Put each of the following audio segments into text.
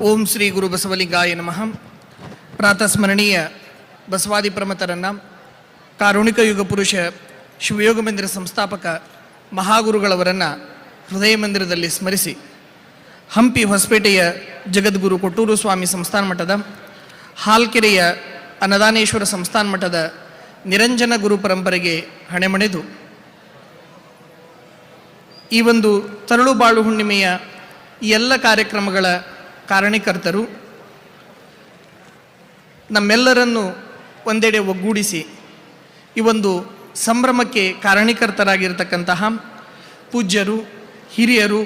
ಓಂ ಶ್ರೀ ಗುರು ಬಸವಲಿಂಗಾಯ ನಮಃ. ಪ್ರಾತಸ್ಮರಣೀಯ ಬಸವಾದಿ ಪ್ರಮತರನ್ನು ಕಾರುಣಿಕ ಯುಗ ಪುರುಷ ಶಿವಯೋಗ ಮಂದಿರ ಸಂಸ್ಥಾಪಕ ಮಹಾಗುರುಗಳವರನ್ನು ಹೃದಯ ಮಂದಿರದಲ್ಲಿ ಸ್ಮರಿಸಿ ಹಂಪಿ ಹೊಸಪೇಟೆಯ ಜಗದ್ಗುರು ಕೊಟ್ಟೂರು ಸ್ವಾಮಿ ಸಂಸ್ಥಾನ ಮಠದ, ಹಾಲ್ಕೆರೆಯ ಅನ್ನದಾನೇಶ್ವರ ಸಂಸ್ಥಾನ ಮಠದ ನಿರಂಜನ ಗುರು ಪರಂಪರೆಗೆ ಹಣೆಮಣೆದು. ಈ ಒಂದು ತರಳು ಬಾಳು ಹುಣ್ಣಿಮೆಯ ಎಲ್ಲ ಕಾರ್ಯಕ್ರಮಗಳ ಕಾರಣೀಕರ್ತರು, ನಮ್ಮೆಲ್ಲರನ್ನು ಒಂದೆಡೆ ಒಗ್ಗೂಡಿಸಿ ಈ ಒಂದು ಸಂಭ್ರಮಕ್ಕೆ ಕಾರಣೀಕರ್ತರಾಗಿರ್ತಕ್ಕಂತಹ ಪೂಜ್ಯರು, ಹಿರಿಯರು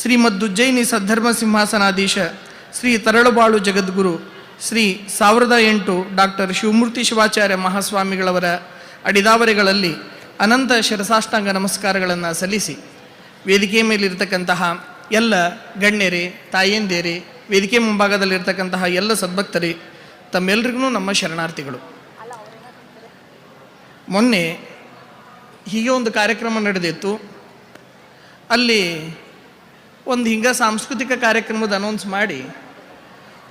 ಶ್ರೀಮದ್ದುಜ್ಜಯಿನಿ ಸದ್ಧರ್ಮ ಸಿಂಹಾಸನಾಧೀಶ ಶ್ರೀ ತರಳುಬಾಳು ಜಗದ್ಗುರು ಶ್ರೀ ಸಾವಿರದ ಎಂಟು ಡಾಕ್ಟರ್ ಶಿವಮೂರ್ತಿ ಶಿವಾಚಾರ್ಯ ಮಹಾಸ್ವಾಮಿಗಳವರ ಅಡಿದಾವರೆಗಳಲ್ಲಿ ಅನಂತ ಶಿರಸಾಷ್ಟಾಂಗ ನಮಸ್ಕಾರಗಳನ್ನು ಸಲ್ಲಿಸಿ ವೇದಿಕೆಯ ಮೇಲಿರ್ತಕ್ಕಂತಹ ಎಲ್ಲ ಗಣ್ಯರೇ, ತಾಯಂದಿರೇ, ವೇದಿಕೆ ಮುಂಭಾಗದಲ್ಲಿರ್ತಕ್ಕಂತಹ ಎಲ್ಲ ಸದ್ಭಕ್ತರೇ ತಮ್ಮೆಲ್ಲರಿಗೂ ನಮ್ಮ ಶರಣಾರ್ಥಿಗಳು. ಮೊನ್ನೆ ಹೀಗೆ ಒಂದು ಕಾರ್ಯಕ್ರಮ ನಡೆದಿತ್ತು. ಅಲ್ಲಿ ಒಂದು ಹಿಂಗೆ ಸಾಂಸ್ಕೃತಿಕ ಕಾರ್ಯಕ್ರಮದ ಅನೌನ್ಸ್ ಮಾಡಿ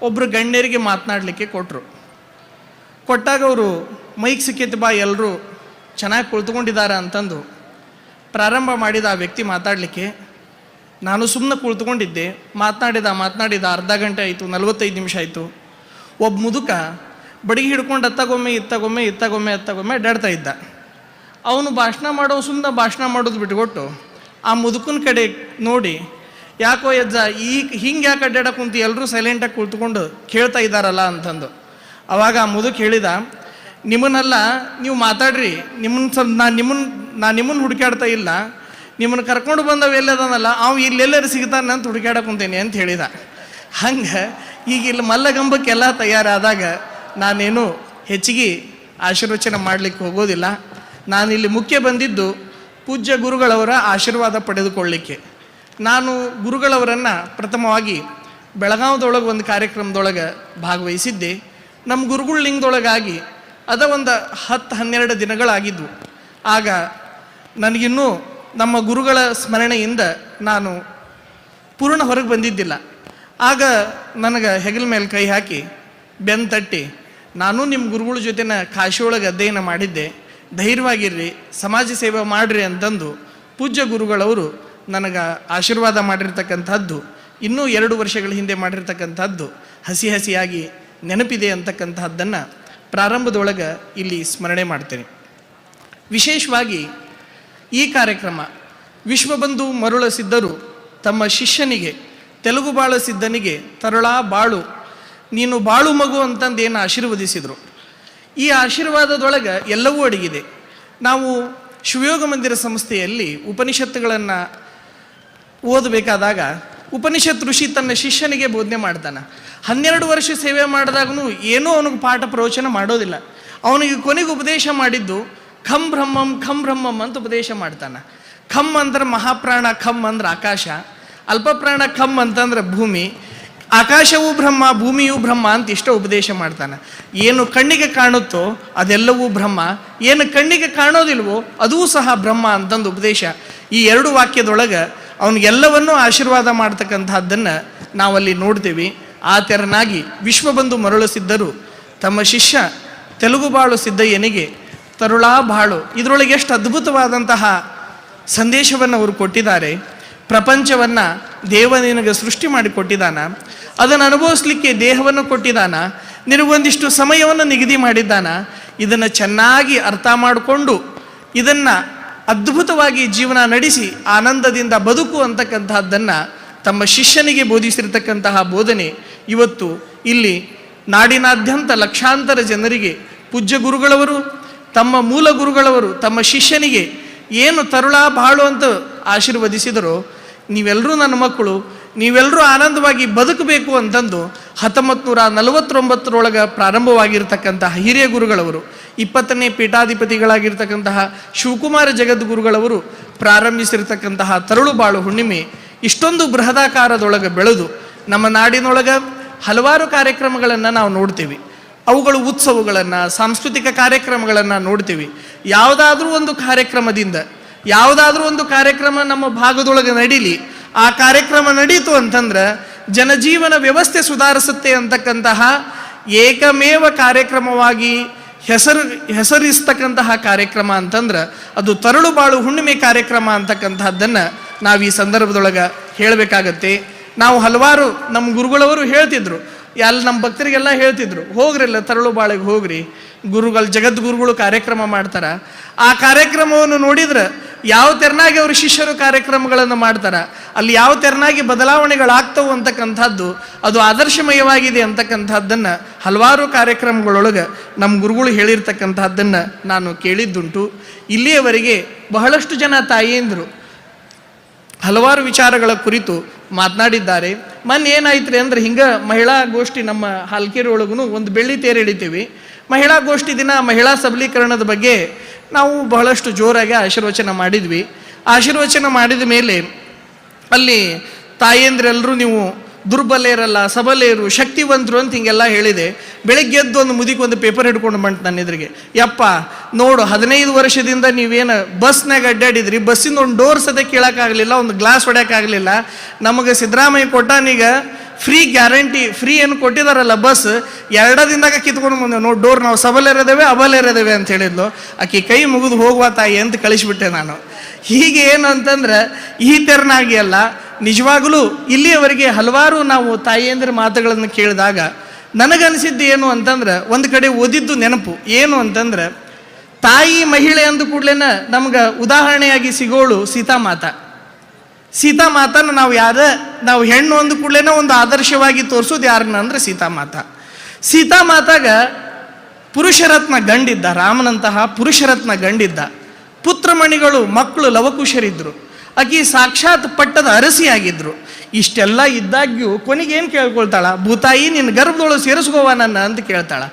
ಒಬ್ಬರು ಗಣ್ಯರಿಗೆ ಮಾತನಾಡಲಿಕ್ಕೆ ಕೊಟ್ಟರು ಕೊಟ್ಟಾಗ ಅವರು ಮೈಕ್ ಸಿಕ್ಕಿತ್ತು, ಬಾ ಎಲ್ಲರೂ ಚೆನ್ನಾಗಿ ಕುಳಿತುಕೊಂಡಿದ್ದಾರೆ ಅಂತಂದು ಪ್ರಾರಂಭ ಮಾಡಿದ ಆ ವ್ಯಕ್ತಿ ಮಾತಾಡಲಿಕ್ಕೆ ನಾನು ಸುಮ್ಮನೆ ಕುಳಿತುಕೊಂಡಿದ್ದೆ, ಮಾತನಾಡಿದ ಮಾತನಾಡಿದ ಅರ್ಧ ಗಂಟೆ ಆಯಿತು, ನಲವತ್ತೈದು ನಿಮಿಷ ಆಯಿತು. ಒಬ್ಬ ಮುದುಕ ಬಡಿಗೆ ಹಿಡ್ಕೊಂಡು ಅತ್ತಾಗೊಮ್ಮೆ, ಇತ್ತಾಗೊಮ್ಮೆ ಇತ್ತಾಗೊಮ್ಮೆ, ಅತ್ತಾಗೊಮ್ಮೆ ಅಡ್ಡಾಡ್ತಾ ಇದ್ದ. ಅವನು ಭಾಷಣ ಮಾಡೋ ಸುಮ್ಮನೆ ಭಾಷಣ ಮಾಡೋದು ಬಿಟ್ಕೊಟ್ಟು ಆ ಮುದುಕನ ಕಡೆ ನೋಡಿ, ಯಾಕೋ ಯಜ್ಜ, ಈ ಹಿಂಗೆ ಯಾಕೆ ಅಡ್ಡಾಡ ಕುಂತು ಎಲ್ಲರೂ ಸೈಲೆಂಟಾಗಿ ಕುಳಿತುಕೊಂಡು ಕೇಳ್ತಾ ಇದ್ದಾರಲ್ಲ ಅಂತಂದು. ಅವಾಗ ಆ ಮುದುಕ ಹೇಳಿದ, ನಿಮ್ಮನ್ನೆಲ್ಲ ನೀವು ಮಾತಾಡ್ರಿ ನಿಮ್ಮನ್ನ ಸ್ವಲ್ಪ ನಾನು ನಿಮ್ಮನ್ನ ನಾನು ನಿಮ್ಮನ್ನ ಹುಡುಕಾಡ್ತಾ ಇಲ್ಲ. ನಿಮ್ಮನ್ನು ಕರ್ಕೊಂಡು ಬಂದವ ಎಲ್ಲದನಲ್ಲ ಅವ ಇಲ್ಲೆಲ್ಲರೂ ಸಿಗ್ತಾನೆ ಅಂತ ಹುಡುಕಾಡಕ್ ಕುಂತೇನೆ ಅಂತ ಹೇಳಿದ. ಹಂಗೆ ಈಗ ಇಲ್ಲಿ ಮಲ್ಲಗಂಬಕ್ಕೆಲ್ಲ ತಯಾರಾದಾಗ ನಾನೇನು ಹೆಚ್ಚಿಗೆ ಆಶೀರ್ವಚನ ಮಾಡಲಿಕ್ಕೆ ಹೋಗೋದಿಲ್ಲ. ನಾನಿಲ್ಲಿ ಮುಖ್ಯ ಬಂದಿದ್ದು ಪೂಜ್ಯ ಗುರುಗಳವರ ಆಶೀರ್ವಾದ ಪಡೆದುಕೊಳ್ಳಿಕ್ಕೆ. ನಾನು ಗುರುಗಳವರನ್ನು ಪ್ರಥಮವಾಗಿ ಬೆಳಗಾವದೊಳಗೆ ಒಂದು ಕಾರ್ಯಕ್ರಮದೊಳಗೆ ಭಾಗವಹಿಸಿದ್ದೆ. ನಮ್ಮ ಗುರುಗಳ ಲಿಂಗದೊಳಗಾಗಿ ಅದ ಒಂದು ಹತ್ತು ಹನ್ನೆರಡು ದಿನಗಳಾಗಿದ್ವು. ಆಗ ನನಗಿನ್ನೂ ನಮ್ಮ ಗುರುಗಳ ಸ್ಮರಣೆಯಿಂದ ನಾನು ಪೂರ್ಣ ಹೊರಗೆ ಬಂದಿದ್ದಿಲ್ಲ. ಆಗ ನನಗೆ ಹೆಗಲ ಮೇಲೆ ಕೈ ಹಾಕಿ ಬೆನ್ ತಟ್ಟಿ, ನಾನು ನಿಮ್ಮ ಗುರುಗಳ ಜೊತೆನ ಕಾಶಿಯೊಳಗೆ ಅಧ್ಯಯನ ಮಾಡಿದ್ದೆ. ಧೈರ್ಯವಾಗಿರ್ರಿ, ಸಮಾಜ ಸೇವೆ ಮಾಡಿರಿ ಅಂತಂದು ಪೂಜ್ಯ ಗುರುಗಳವರು ನನಗೆ ಆಶೀರ್ವಾದ ಮಾಡಿರ್ತಕ್ಕಂಥದ್ದು, ಇನ್ನೂ ಎರಡು ವರ್ಷಗಳ ಹಿಂದೆ ಮಾಡಿರ್ತಕ್ಕಂಥದ್ದು, ಹಸಿ ಹಸಿಯಾಗಿ ನೆನಪಿದೆ ಅಂತಕ್ಕಂಥದ್ದನ್ನು ಪ್ರಾರಂಭದೊಳಗೆ ಇಲ್ಲಿ ಸ್ಮರಣೆ ಮಾಡ್ತೇನೆ. ವಿಶೇಷವಾಗಿ ಈ ಕಾರ್ಯಕ್ರಮ. ವಿಶ್ವಬಂಧು ಮರುಳ ಸಿದ್ಧರು ತಮ್ಮ ಶಿಷ್ಯನಿಗೆ, ತೆಲುಗು ಬಾಳ ಸಿದ್ಧನಿಗೆ ತರುಳಾ ಬಾಳು, ನೀನು ಬಾಳು ಮಗು ಅಂತಂದು ಏನು ಆಶೀರ್ವದಿಸಿದರು. ಈ ಆಶೀರ್ವಾದದೊಳಗೆ ಎಲ್ಲವೂ ಅಡಗಿದೆ. ನಾವು ಶಿವಯೋಗ ಮಂದಿರ ಸಂಸ್ಥೆಯಲ್ಲಿ ಉಪನಿಷತ್ತುಗಳನ್ನು ಓದಬೇಕಾದಾಗ ಉಪನಿಷತ್ ಋಷಿ ತನ್ನ ಶಿಷ್ಯನಿಗೆ ಬೋಧನೆ ಮಾಡ್ತಾನೆ. ಹನ್ನೆರಡು ವರ್ಷ ಸೇವೆ ಮಾಡಿದಾಗೂ ಏನೂ ಅವನಿಗೆ ಪಾಠ ಪ್ರವಚನ ಮಾಡೋದಿಲ್ಲ. ಅವನಿಗೆ ಕೊನೆಗೆ ಉಪದೇಶ ಮಾಡಿದ್ದು ಖಂ ಬ್ರಹ್ಮಂ ಖಂ ಬ್ರಹ್ಮಂ ಅಂತ ಉಪದೇಶ ಮಾಡ್ತಾನೆ. ಖಂ ಅಂದ್ರೆ ಮಹಾಪ್ರಾಣ, ಖಂ ಅಂದ್ರೆ ಆಕಾಶ. ಅಲ್ಪಪ್ರಾಣ ಖಂ ಅಂತಂದ್ರೆ ಭೂಮಿ. ಆಕಾಶವೂ ಬ್ರಹ್ಮ, ಭೂಮಿಯೂ ಬ್ರಹ್ಮ ಅಂತ ಇಷ್ಟೋ ಉಪದೇಶ ಮಾಡ್ತಾನೆ. ಏನು ಕಣ್ಣಿಗೆ ಕಾಣುತ್ತೋ ಅದೆಲ್ಲವೂ ಬ್ರಹ್ಮ. ಏನು ಕಣ್ಣಿಗೆ ಕಾಣೋದಿಲ್ವೋ ಅದೂ ಸಹ ಬ್ರಹ್ಮ ಅಂತಂದು ಉಪದೇಶ. ಈ ಎರಡು ವಾಕ್ಯದೊಳಗೆ ಅವನಿಗೆಲ್ಲವನ್ನೂ ಆಶೀರ್ವಾದ ಮಾಡ್ತಕ್ಕಂಥದ್ದನ್ನು ನಾವಲ್ಲಿ ನೋಡ್ತೀವಿ. ಆ ತೆರನಾಗಿ ವಿಶ್ವಬಂಧು ಮರಳು ಸಿದ್ಧರು ತಮ್ಮ ಶಿಷ್ಯ ತೆಲುಗು ಬಾಳು ಸಿದ್ದಯ್ಯನಿಗೆ ತರುಳಾ ಬಾಳು. ಇದರೊಳಗೆ ಎಷ್ಟು ಅದ್ಭುತವಾದಂತಹ ಸಂದೇಶವನ್ನು ಅವರು ಕೊಟ್ಟಿದ್ದಾರೆ. ಪ್ರಪಂಚವನ್ನು ದೇವ ನಿನಗೆ ಸೃಷ್ಟಿ ಮಾಡಿ ಕೊಟ್ಟಿದ್ದಾನ. ಅದನ್ನು ಅನುಭವಿಸ್ಲಿಕ್ಕೆ ದೇಹವನ್ನು ಕೊಟ್ಟಿದ್ದಾನ. ನಿನಗೊಂದಿಷ್ಟು ಸಮಯವನ್ನು ನಿಗದಿ ಮಾಡಿದ್ದಾನ. ಇದನ್ನು ಚೆನ್ನಾಗಿ ಅರ್ಥ ಮಾಡಿಕೊಂಡು ಇದನ್ನು ಅದ್ಭುತವಾಗಿ ಜೀವನ ನಡೆಸಿ ಆನಂದದಿಂದ ಬದುಕು ಅಂತಕ್ಕಂತಹದ್ದನ್ನು ತಮ್ಮ ಶಿಷ್ಯನಿಗೆ ಬೋಧಿಸಿರ್ತಕ್ಕಂತಹ ಬೋಧನೆ ಇವತ್ತು ಇಲ್ಲಿ ನಾಡಿನಾದ್ಯಂತ ಲಕ್ಷಾಂತರ ಜನರಿಗೆ ಪೂಜ್ಯ ಗುರುಗಳವರು ತಮ್ಮ ಮೂಲ ಗುರುಗಳವರು, ತಮ್ಮ ಶಿಷ್ಯನಿಗೆ ಏನು ತರುಳ ಬಾಳು ಅಂತ ಆಶೀರ್ವದಿಸಿದರೋ ನೀವೆಲ್ಲರೂ ನನ್ನ ಮಕ್ಕಳು ನೀವೆಲ್ಲರೂ ಆನಂದವಾಗಿ ಬದುಕಬೇಕು ಅಂತಂದು ಹತ್ತೊಂಬತ್ತು ನೂರ ನಲವತ್ತೊಂಬತ್ತರೊಳಗೆ ಪ್ರಾರಂಭವಾಗಿರ್ತಕ್ಕಂತಹ ಹಿರಿಯ ಗುರುಗಳವರು, ಇಪ್ಪತ್ತನೇ ಪೀಠಾಧಿಪತಿಗಳಾಗಿರ್ತಕ್ಕಂತಹ ಶಿವಕುಮಾರ ಜಗದ್ಗುರುಗಳವರು ಪ್ರಾರಂಭಿಸಿರ್ತಕ್ಕಂತಹ ತರುಳು ಬಾಳು ಹುಣ್ಣಿಮೆ ಇಷ್ಟೊಂದು ಬೃಹದಾಕಾರದೊಳಗೆ ಬೆಳೆದು ನಮ್ಮ ನಾಡಿನೊಳಗೆ ಹಲವಾರು ಕಾರ್ಯಕ್ರಮಗಳನ್ನು ನಾವು ನೋಡ್ತೀವಿ. ಅವುಗಳು ಉತ್ಸವಗಳನ್ನು, ಸಾಂಸ್ಕೃತಿಕ ಕಾರ್ಯಕ್ರಮಗಳನ್ನು ನೋಡ್ತೀವಿ. ಯಾವುದಾದ್ರೂ ಒಂದು ಕಾರ್ಯಕ್ರಮದಿಂದ, ಯಾವುದಾದ್ರೂ ಒಂದು ಕಾರ್ಯಕ್ರಮ ನಮ್ಮ ಭಾಗದೊಳಗೆ ನಡೀಲಿ, ಆ ಕಾರ್ಯಕ್ರಮ ನಡೀತು ಅಂತಂದ್ರೆ ಜನಜೀವನ ವ್ಯವಸ್ಥೆ ಸುಧಾರಿಸುತ್ತೆ ಅಂತಕ್ಕಂತಹ ಏಕಮೇವ ಕಾರ್ಯಕ್ರಮವಾಗಿ ಹೆಸರು, ಹೆಸರಿಸ್ತಕ್ಕಂತಹ ಕಾರ್ಯಕ್ರಮ ಅಂತಂದ್ರೆ ಅದು ತರಳು ಬಾಳು ಹುಣ್ಣಿಮೆ ಕಾರ್ಯಕ್ರಮ ಅಂತಕ್ಕಂತಹದ್ದನ್ನು ನಾವು ಈ ಸಂದರ್ಭದೊಳಗೆ ಹೇಳಬೇಕಾಗತ್ತೆ. ನಾವು ಹಲವಾರು ನಮ್ಮ ಗುರುಗಳವರು ಹೇಳ್ತಿದ್ರು ಎಲ್ಲ ನಮ್ಮ ಭಕ್ತರಿಗೆಲ್ಲ ಹೇಳ್ತಿದ್ರು, ಹೋಗ್ರಿಲ್ಲ, ತರಳು ಬಾಳೆಗೆ ಹೋಗ್ರಿ. ಗುರುಗಳು, ಜಗದ್ಗುರುಗಳು ಕಾರ್ಯಕ್ರಮ ಮಾಡ್ತಾರ. ಆ ಕಾರ್ಯಕ್ರಮವನ್ನು ನೋಡಿದ್ರೆ ಯಾವ ತೆರನಾಗಿ ಅವರು ಶಿಷ್ಯರು ಕಾರ್ಯಕ್ರಮಗಳನ್ನು ಮಾಡ್ತಾರ, ಅಲ್ಲಿ ಯಾವ ತೆರನಾಗಿ ಬದಲಾವಣೆಗಳಾಗ್ತವು ಅಂತಕ್ಕಂಥದ್ದು, ಅದು ಆದರ್ಶಮಯವಾಗಿದೆ ಅಂತಕ್ಕಂಥದ್ದನ್ನು ಹಲವಾರು ಕಾರ್ಯಕ್ರಮಗಳೊಳಗೆ ನಮ್ಮ ಗುರುಗಳು ಹೇಳಿರ್ತಕ್ಕಂಥದ್ದನ್ನು ನಾನು ಕೇಳಿದ್ದುಂಟು. ಇಲ್ಲಿಯವರೆಗೆ ಬಹಳಷ್ಟು ಜನ ತಾಯಿಯಂದರು ಹಲವಾರು ವಿಚಾರಗಳ ಕುರಿತು ಮಾತನಾಡಿದ್ದಾರೆ. ಮೊನ್ನೆ ಏನಾಯ್ತು ರೀ ಅಂದ್ರೆ ಹಿಂಗೆ ಮಹಿಳಾ ಗೋಷ್ಠಿ ನಮ್ಮ ಹಾಲ್ಕೆರೆ ಒಳಗೂ ಒಂದು ಬೆಳ್ಳಿ ತೇರು ಎಳಿತೀವಿ. ಮಹಿಳಾ ಗೋಷ್ಠಿ ದಿನ ಮಹಿಳಾ ಸಬಲೀಕರಣದ ಬಗ್ಗೆ ನಾವು ಬಹಳಷ್ಟು ಜೋರಾಗಿ ಆಶೀರ್ವಚನ ಮಾಡಿದ್ವಿ. ಆಶೀರ್ವಚನ ಮಾಡಿದ ಮೇಲೆ ಅಲ್ಲಿ ತಾಯಂದ್ರೆಲ್ಲರೂ ನೀವು ದುರ್ಬಲೆಯರಲ್ಲ ಸಬಲೆಯರು ಶಕ್ತಿವಂತರು ಅಂತ ಹಿಂಗೆಲ್ಲ ಹೇಳಿದೆ. ಬೆಳಗ್ಗೆ ಎದ್ದು ಒಂದು ಮುದಿಗೆ ಒಂದು ಪೇಪರ್ ಹಿಡ್ಕೊಂಡು ಬಂತು ನನ್ನ ಎದುರಿಗೆ. ಯಪ್ಪ, ನೋಡು, ಹದಿನೈದು ವರ್ಷದಿಂದ ನೀವೇನು ಬಸ್ನಾಗ ಅಡ್ಡಾಡಿದ್ರಿ, ಬಸ್ಸಿಂದ ಒಂದು ಡೋರ್ ಸದ್ಯ ಕೇಳೋಕ್ಕಾಗಲಿಲ್ಲ, ಒಂದು ಗ್ಲಾಸ್ ಹೊಡ್ಯೋಕ್ಕಾಗಲಿಲ್ಲ ನಮಗೆ ಸಿದ್ದರಾಮಯ್ಯ ಕೊಟ್ಟಾನೀಗ ಫ್ರೀ ಗ್ಯಾರಂಟಿ ಫ್ರೀ ಏನು ಕೊಟ್ಟಿದಾರಲ್ಲ ಬಸ್ ಎರಡ ಎರಡದಿಂದಾಗ ಕಿತ್ಕೊಂಡು ಬಂದೆ. ನೋಡಿ ಡೋರ್ ನಾವು ಸಬಲೇರದೇವೆ, ಅಬಲೇರದೇವೆ ಅಂತ ಹೇಳಿದ್ಲು. ಆಕೆ ಕೈ ಮುಗಿದು ಹೋಗುವ ತಾಯಿ ಅಂತ ಕಳಿಸ್ಬಿಟ್ಟೆ ನಾನು. ಹೀಗೆ ಏನು ಅಂತಂದ್ರೆ ಈ ತೆರನಾಗಿ ಅಲ್ಲ ನಿಜವಾಗಲೂ ಇಲ್ಲಿಯವರೆಗೆ ಹಲವಾರು ನಾವು ತಾಯಿಯಂದ್ರ ಮಾತುಗಳನ್ನು ಕೇಳಿದಾಗ ನನಗನ್ಸಿದ್ದು ಏನು ಅಂತಂದ್ರೆ, ಒಂದು ಕಡೆ ಓದಿದ್ದು ನೆನಪು. ಏನು ಅಂತಂದ್ರೆ, ತಾಯಿ ಮಹಿಳೆ ಅಂದ ಕೂಡಲೇನ ನಮ್ಗೆ ಉದಾಹರಣೆಯಾಗಿ ಸಿಗೋಳು ಸೀತಾಮಾತ. ಸೀತಾಮಾತನ ನಾವು ಯಾರ, ನಾವು ಹೆಣ್ಣು ಅಂದ ಕೂಡಲೇನ ಒಂದು ಆದರ್ಶವಾಗಿ ತೋರಿಸೋದು ಯಾರನ್ನ ಅಂದ್ರೆ ಸೀತಾಮಾತ. ಸೀತಾಮಾತಾಗ ಪುರುಷರತ್ನ ಗಂಡಿದ್ದ, ರಾಮನಂತಹ ಪುರುಷರತ್ನ ಗಂಡಿದ್ದ. ಪುತ್ರಮಣಿಗಳು, ಮಕ್ಕಳು ಲವಕುಶರಿದ್ರು. ಆಕಿ ಸಾಕ್ಷಾತ್ ಪಟ್ಟದ ಅರಸಿಯಾಗಿದ್ರು. ಇಷ್ಟೆಲ್ಲ ಇದ್ದಾಗ್ಯೂ ಕೊನೆಗೆ ಏನು ಕೇಳ್ಕೊಳ್ತಾಳ? ಭೂತಾಯಿ ನಿನ್ನ ಗರ್ಭದೊಳಗೆ ಸೇರಿಸ್ಕೋವ ನನ್ನ ಅಂತ ಕೇಳ್ತಾಳ.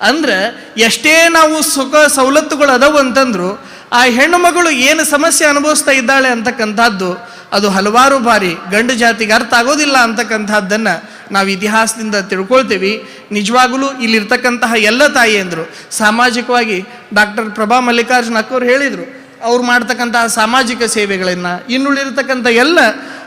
ಅಂದ್ರೆ, ಎಷ್ಟೇ ನಾವು ಸುಖ ಸವಲತ್ತುಗಳು ಅದಾವು ಅಂತಂದ್ರು, ಆ ಹೆಣ್ಣು ಮಗಳು ಏನು ಸಮಸ್ಯೆ ಅನುಭವಿಸ್ತಾ ಇದ್ದಾಳೆ ಅಂತಕ್ಕಂಥದ್ದು, ಅದು ಹಲವಾರು ಬಾರಿ ಗಂಡು ಜಾತಿಗೆ ಅರ್ಥ ಆಗೋದಿಲ್ಲ ಅಂತಕ್ಕಂಥದ್ದನ್ನು ನಾವು ಇತಿಹಾಸದಿಂದ ತಿಳ್ಕೊಳ್ತೀವಿ. ನಿಜವಾಗಲೂ ಇಲ್ಲಿರ್ತಕ್ಕಂತಹ ಎಲ್ಲ ತಾಯಿಯಂದರು ಸಾಮಾಜಿಕವಾಗಿ ಡಾಕ್ಟರ್ ಪ್ರಭಾ ಮಲ್ಲಿಕಾರ್ಜುನ ಅಕ್ಕವ್ರು ಹೇಳಿದರು ಅವ್ರು ಮಾಡ್ತಕ್ಕಂತಹ ಸಾಮಾಜಿಕ ಸೇವೆಗಳನ್ನು, ಇನ್ನುಳಿರ್ತಕ್ಕಂಥ ಎಲ್ಲ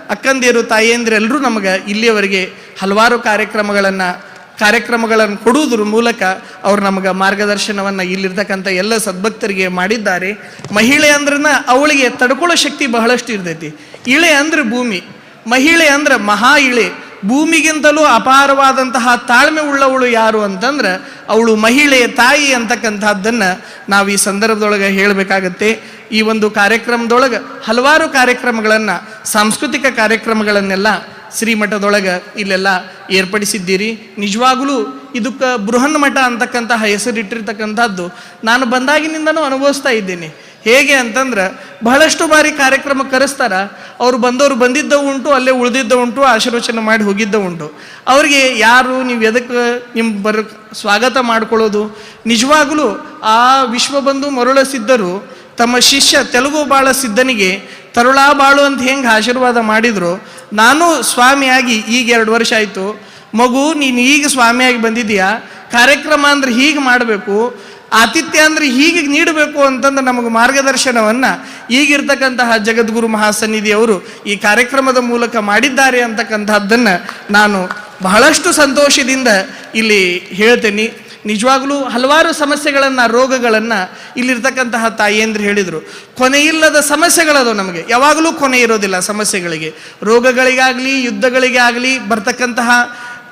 ಅಕ್ಕಂದಿಯರು ತಾಯಿಯಂದಿರೆಲ್ಲರೂ ನಮಗೆ ಇಲ್ಲಿಯವರೆಗೆ ಹಲವಾರು ಕಾರ್ಯಕ್ರಮಗಳನ್ನು ಕಾರ್ಯಕ್ರಮಗಳನ್ನು ಕೊಡುವುದ್ರ ಮೂಲಕ ಅವ್ರು ನಮಗೆ ಮಾರ್ಗದರ್ಶನವನ್ನು ಇಲ್ಲಿರ್ತಕ್ಕಂಥ ಎಲ್ಲ ಸದ್ಭಕ್ತರಿಗೆ ಮಾಡಿದ್ದಾರೆ. ಮಹಿಳೆ ಅಂದ್ರನ ಅವಳಿಗೆ ತಡ್ಕೊಳ್ಳೋ ಶಕ್ತಿ ಬಹಳಷ್ಟು ಇರ್ತೈತಿ. ಇಳೆ ಅಂದ್ರೆ ಭೂಮಿ, ಮಹಿಳೆ ಅಂದ್ರೆ ಮಹಾ ಇಳೆ. ಭೂಮಿಗಿಂತಲೂ ಅಪಾರವಾದಂತಹ ತಾಳ್ಮೆ ಉಳ್ಳವಳು ಯಾರು ಅಂತಂದ್ರೆ ಅವಳು ಮಹಿಳೆ, ತಾಯಿ ಅಂತಕ್ಕಂಥದ್ದನ್ನು ನಾವು ಈ ಸಂದರ್ಭದೊಳಗೆ ಹೇಳಬೇಕಾಗತ್ತೆ. ಈ ಒಂದು ಕಾರ್ಯಕ್ರಮದೊಳಗೆ ಹಲವಾರು ಕಾರ್ಯಕ್ರಮಗಳನ್ನು, ಸಾಂಸ್ಕೃತಿಕ ಕಾರ್ಯಕ್ರಮಗಳನ್ನೆಲ್ಲ ಶ್ರೀಮಠದೊಳಗೆ ಇಲ್ಲೆಲ್ಲ ಏರ್ಪಡಿಸಿದ್ದೀರಿ. ನಿಜವಾಗಲೂ ಇದಕ್ಕೆ ಬೃಹನ್ ಮಠ ಅಂತಕ್ಕಂತಹ ಹೆಸರಿಟ್ಟಿರ್ತಕ್ಕಂಥದ್ದು ನಾನು ಬಂದಾಗಿನಿಂದನೂ ಅನುಭವಿಸ್ತಾ ಇದ್ದೇನೆ. ಹೇಗೆ ಅಂತಂದ್ರೆ ಬಹಳಷ್ಟು ಬಾರಿ ಕಾರ್ಯಕ್ರಮ ಕರೆಸ್ತಾರ. ಅವ್ರು ಬಂದವರು ಬಂದಿದ್ದವು ಉಂಟು, ಅಲ್ಲೇ ಉಳಿದಿದ್ದ ಉಂಟು, ಆಶೀರ್ವಚನ ಮಾಡಿ ಹೋಗಿದ್ದ ಉಂಟು. ಅವ್ರಿಗೆ ಯಾರು, ನೀವು ಎದಕ್ಕೆ ನಿಮ್ಮ ಬರ ಸ್ವಾಗತ ಮಾಡ್ಕೊಳ್ಳೋದು? ನಿಜವಾಗಲೂ ಆ ವಿಶ್ವಬಂಧು ಮರುಳ ಸಿದ್ಧರು ತಮ್ಮ ಶಿಷ್ಯ ತೆಲುಗು ಬಾಳ ಸಿದ್ಧನಿಗೆ, ತರುಳಾ ಬಾಳು ಅಂತ ಹೆಂಗೆ ಆಶೀರ್ವಾದ ಮಾಡಿದ್ರು? ನಾನು ಸ್ವಾಮಿಯಾಗಿ ಈಗ ಎರಡು ವರ್ಷ ಆಯಿತು. ಮಗು, ನೀನು ಈಗ ಸ್ವಾಮಿಯಾಗಿ ಬಂದಿದೀಯಾ? ಕಾರ್ಯಕ್ರಮ ಅಂದ್ರೆ ಹೀಗೆ ಮಾಡಬೇಕು. ಆತಿಥ್ಯ ಅಂದರೆ ಹೀಗೆ ನೀಡಬೇಕು ಅಂತಂದು ನಮಗೆ ಮಾರ್ಗದರ್ಶನವನ್ನು ಈಗಿರ್ತಕ್ಕಂತಹ ಜಗದ್ಗುರು ಮಹಾಸನ್ನಿಧಿಯವರು ಈ ಕಾರ್ಯಕ್ರಮದ ಮೂಲಕ ಮಾಡಿದ್ದಾರೆ ಅಂತಕ್ಕಂಥದ್ದನ್ನು ನಾನು ಬಹಳಷ್ಟು ಸಂತೋಷದಿಂದ ಇಲ್ಲಿ ಹೇಳ್ತೇನೆ. ನಿಜವಾಗ್ಲೂ ಹಲವಾರು ಸಮಸ್ಯೆಗಳನ್ನು, ರೋಗಗಳನ್ನು ಇಲ್ಲಿರ್ತಕ್ಕಂತಹ ತಾಯಿಯಂದ್ರೆ ಹೇಳಿದರು. ಕೊನೆಯಿಲ್ಲದ ಸಮಸ್ಯೆಗಳದು ನಮಗೆ. ಯಾವಾಗಲೂ ಕೊನೆ ಇರೋದಿಲ್ಲ ಸಮಸ್ಯೆಗಳಿಗೆ. ರೋಗಗಳಿಗಾಗಲಿ ಯುದ್ಧಗಳಿಗೆ ಆಗಲಿ ಬರ್ತಕ್ಕಂತಹ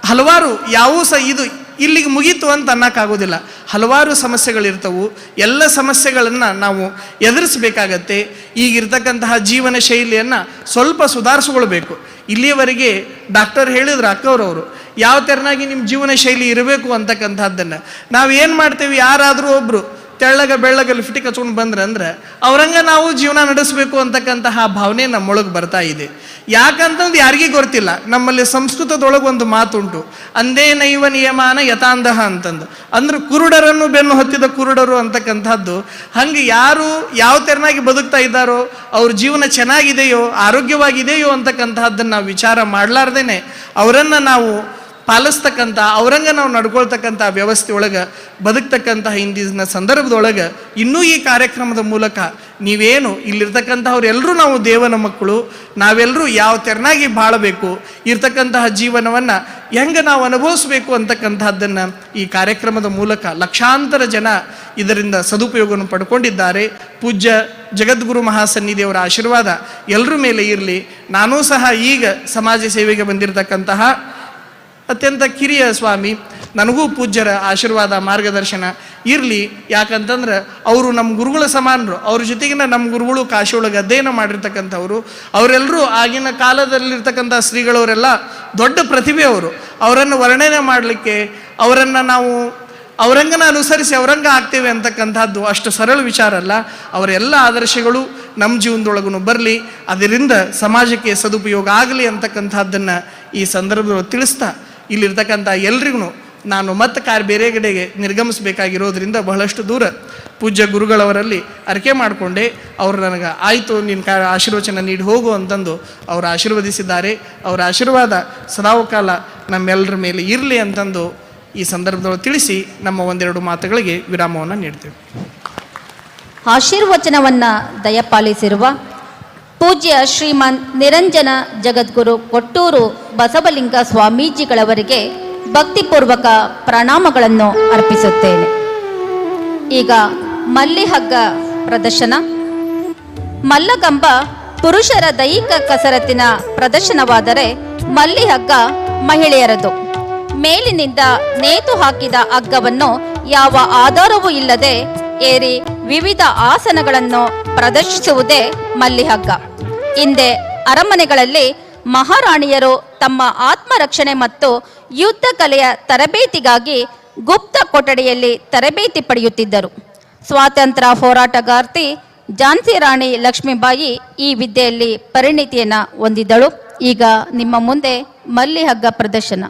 ಹಲವಾರು, ಯಾವೂ ಸಹ ಇದು ಇಲ್ಲಿಗೆ ಮುಗೀತು ಅಂತ ಅನ್ನೋಕ್ಕಾಗೋದಿಲ್ಲ. ಹಲವಾರು ಸಮಸ್ಯೆಗಳಿರ್ತವು. ಎಲ್ಲ ಸಮಸ್ಯೆಗಳನ್ನು ನಾವು ಎದುರಿಸಬೇಕಾಗತ್ತೆ. ಈಗಿರ್ತಕ್ಕಂತಹ ಜೀವನ ಶೈಲಿಯನ್ನು ಸ್ವಲ್ಪ ಸುಧಾರಿಸ್ಕೊಳ್ಬೇಕು. ಇಲ್ಲಿಯವರೆಗೆ ಡಾಕ್ಟರ್ ಹೇಳಿದ್ರು ಅಕ್ಕವ್ರವರು, ಯಾವ ಥರನಾಗಿ ನಿಮ್ಮ ಜೀವನ ಶೈಲಿ ಇರಬೇಕು ಅಂತಕ್ಕಂಥದ್ದನ್ನು. ನಾವು ಏನು ಮಾಡ್ತೀವಿ? ಯಾರಾದರೂ ಒಬ್ಬರು ತೆಳ್ಳಗ ಬೆಳ್ಳಗ ಲಿಫ್ಟಿ ಹಚ್ಕೊಂಡು ಬಂದ್ರೆ ಅಂದ್ರೆ ಅವರಂಗ ನಾವು ಜೀವನ ನಡೆಸಬೇಕು ಅಂತಕ್ಕಂತಹ ಭಾವನೆ ನಮ್ಮೊಳಗೆ ಬರ್ತಾ ಇದೆ. ಯಾಕಂತಂದು ಯಾರಿಗೂ ಗೊತ್ತಿಲ್ಲ. ನಮ್ಮಲ್ಲಿ ಸಂಸ್ಕೃತದೊಳಗೆ ಒಂದು ಮಾತುಂಟು. ಅಂದೇ ನೈವ ನಿಯಮಾನ ಯಥಾಂದಹ ಅಂತಂದು. ಅಂದ್ರೆ ಕುರುಡರನ್ನು ಬೆನ್ನು ಹತ್ತಿದ ಕುರುಡರು ಅಂತಕ್ಕಂಥದ್ದು, ಹಂಗೆ ಯಾರು ಯಾವ ತೆರನಾಗಿ ಬದುಕ್ತಾ ಇದ್ದಾರೋ, ಅವ್ರ ಜೀವನ ಚೆನ್ನಾಗಿದೆಯೋ, ಆರೋಗ್ಯವಾಗಿದೆಯೋ ಅಂತಕ್ಕಂತಹದ್ದನ್ನು ನಾವು ವಿಚಾರ ಮಾಡಲಾರ್ದೇನೆ. ಅವರನ್ನು ನಾವು ಪಾಲಿಸ್ತಕ್ಕಂಥ ಅವರಂಗ ನಾವು ನಡ್ಕೊಳ್ತಕ್ಕಂಥ ವ್ಯವಸ್ಥೆ ಒಳಗೆ ಬದುಕ್ತಕ್ಕಂತಹ ಇಂದಿನ ಸಂದರ್ಭದೊಳಗೆ ಇನ್ನೂ ಈ ಕಾರ್ಯಕ್ರಮದ ಮೂಲಕ ನೀವೇನು ಇಲ್ಲಿರ್ತಕ್ಕಂಥವ್ರೆಲ್ಲರೂ ನಾವು ದೇವನ ಮಕ್ಕಳು, ನಾವೆಲ್ಲರೂ ಯಾವ ತೆರನಾಗಿ ಬಾಳಬೇಕು, ಇರ್ತಕ್ಕಂತಹ ಜೀವನವನ್ನು ಹೆಂಗೆ ನಾವು ಅನುಭವಿಸ್ಬೇಕು ಅಂತಕ್ಕಂಥದ್ದನ್ನು ಈ ಕಾರ್ಯಕ್ರಮದ ಮೂಲಕ ಲಕ್ಷಾಂತರ ಜನ ಇದರಿಂದ ಸದುಪಯೋಗವನ್ನು ಪಡ್ಕೊಂಡಿದ್ದಾರೆ. ಪೂಜ್ಯ ಜಗದ್ಗುರು ಮಹಾಸನ್ನಿಧಿಯವರ ಆಶೀರ್ವಾದ ಎಲ್ಲರ ಮೇಲೆ ಇರಲಿ. ನಾನೂ ಸಹ ಈಗ ಸಮಾಜ ಸೇವೆಗೆ ಬಂದಿರತಕ್ಕಂತಹ ಅತ್ಯಂತ ಕಿರಿಯ ಸ್ವಾಮಿ, ನನಗೂ ಪೂಜ್ಯರ ಆಶೀರ್ವಾದ ಮಾರ್ಗದರ್ಶನ ಇರಲಿ. ಯಾಕಂತಂದ್ರೆ ಅವರು ನಮ್ಮ ಗುರುಗಳ ಸಮಾನರು. ಅವ್ರ ಜೊತೆಗಿನ ನಮ್ಮ ಗುರುಗಳು ಕಾಶಿ ಒಳಗೆ ಅಧ್ಯಯನ ಮಾಡಿರ್ತಕ್ಕಂಥವ್ರು. ಅವರೆಲ್ಲರೂ ಆಗಿನ ಕಾಲದಲ್ಲಿರ್ತಕ್ಕಂಥ ಶ್ರೀಗಳವರೆಲ್ಲ ದೊಡ್ಡ ಪ್ರತಿಭೆ ಅವರು. ಅವರನ್ನು ವರ್ಣನೆ ಮಾಡಲಿಕ್ಕೆ, ಅವರನ್ನು ನಾವು ಅವರಂಗನ ಅನುಸರಿಸಿ ಅವರಂಗ ಆಗ್ತೇವೆ ಅಂತಕ್ಕಂಥದ್ದು ಅಷ್ಟು ಸರಳ ವಿಚಾರ ಅಲ್ಲ. ಅವರೆಲ್ಲ ಆದರ್ಶಗಳು ನಮ್ಮ ಜೀವನದೊಳಗೂ ಬರಲಿ. ಅದರಿಂದ ಸಮಾಜಕ್ಕೆ ಸದುಪಯೋಗ ಆಗಲಿ ಅಂತಕ್ಕಂಥದ್ದನ್ನು ಈ ಸಂದರ್ಭದಲ್ಲಿ ತಿಳಿಸ್ತಾ ಇಲ್ಲಿರ್ತಕ್ಕಂಥ ಎಲ್ರಿಗೂ ನಾನು ಮತ್ತೆ ಕಾರ್ ಬೇರೆ ಕಡೆಗೆ ನಿರ್ಗಮಿಸಬೇಕಾಗಿರೋದ್ರಿಂದ ಬಹಳಷ್ಟು ದೂರ ಪೂಜ್ಯ ಗುರುಗಳವರಲ್ಲಿ ಅರಿಕೆ ಮಾಡಿಕೊಂಡೆ. ಅವರು ನನಗೆ, ಆಯಿತು ನಿನ್ನ ಕಾ ಆಶೀರ್ವಚನ ನೀಡಿ, ಹೋಗು ಅಂತಂದು ಅವರು ಆಶೀರ್ವದಿಸಿದ್ದಾರೆ. ಅವರ ಆಶೀರ್ವಾದ ಸದಾವಕಾಲ ನಮ್ಮೆಲ್ಲರ ಮೇಲೆ ಇರಲಿ ಅಂತಂದು ಈ ಸಂದರ್ಭದೊಳಗೆ ತಿಳಿಸಿ ನಮ್ಮ ಒಂದೆರಡು ಮಾತುಗಳಿಗೆ ವಿರಾಮವನ್ನು ನೀಡ್ತೇವೆ. ಆಶೀರ್ವಚನವನ್ನು ದಯಪಾಲಿಸಿರುವ ಪೂಜ್ಯ ಶ್ರೀಮಾನ್ ನಿರಂಜನ ಜಗದ್ಗುರು ಕೊಟ್ಟೂರು ಬಸವಲಿಂಗ ಸ್ವಾಮೀಜಿಗಳವರಿಗೆ ಭಕ್ತಿಪೂರ್ವಕ ಪ್ರಣಾಮಗಳನ್ನು ಅರ್ಪಿಸುತ್ತೇನೆ. ಈಗ ಮಲ್ಲಿಹಗ್ಗ ಪ್ರದರ್ಶನ. ಮಲ್ಲಗಂಬ ಪುರುಷರ ದೈಹಿಕ ಕಸರತ್ತಿನ ಪ್ರದರ್ಶನವಾದರೆ ಮಲ್ಲಿಹಗ್ಗ ಮಹಿಳೆಯರದು. ಮೇಲಿನಿಂದ ನೇತು ಹಾಕಿದ ಹಗ್ಗವನ್ನು ಯಾವ ಆಧಾರವೂ ಇಲ್ಲದೆ ಏರಿ ವಿವಿಧ ಆಸನಗಳನ್ನು ಪ್ರದರ್ಶಿಸುವುದೇ ಮಲ್ಲಿಹಗ್ಗ. ಹಿಂದೆ ಅರಮನೆಗಳಲ್ಲಿ ಮಹಾರಾಣಿಯರು ತಮ್ಮ ಆತ್ಮರಕ್ಷಣೆ ಮತ್ತು ಯುದ್ಧ ಕಲೆಯ ತರಬೇತಿಗಾಗಿ ಗುಪ್ತ ಕೊಠಡಿಯಲ್ಲಿ ತರಬೇತಿ ಪಡೆಯುತ್ತಿದ್ದರು. ಸ್ವಾತಂತ್ರ್ಯ ಹೋರಾಟಗಾರ್ತಿ ಝಾನ್ಸಿ ರಾಣಿ ಲಕ್ಷ್ಮೀಬಾಯಿ ಈ ವಿದ್ಯೆಯಲ್ಲಿ ಪರಿಣಿತಿಯನ್ನು ಹೊಂದಿದ್ದಳು. ಈಗ ನಿಮ್ಮ ಮುಂದೆ ಮಲ್ಲಿಹಗ್ಗ ಪ್ರದರ್ಶನ.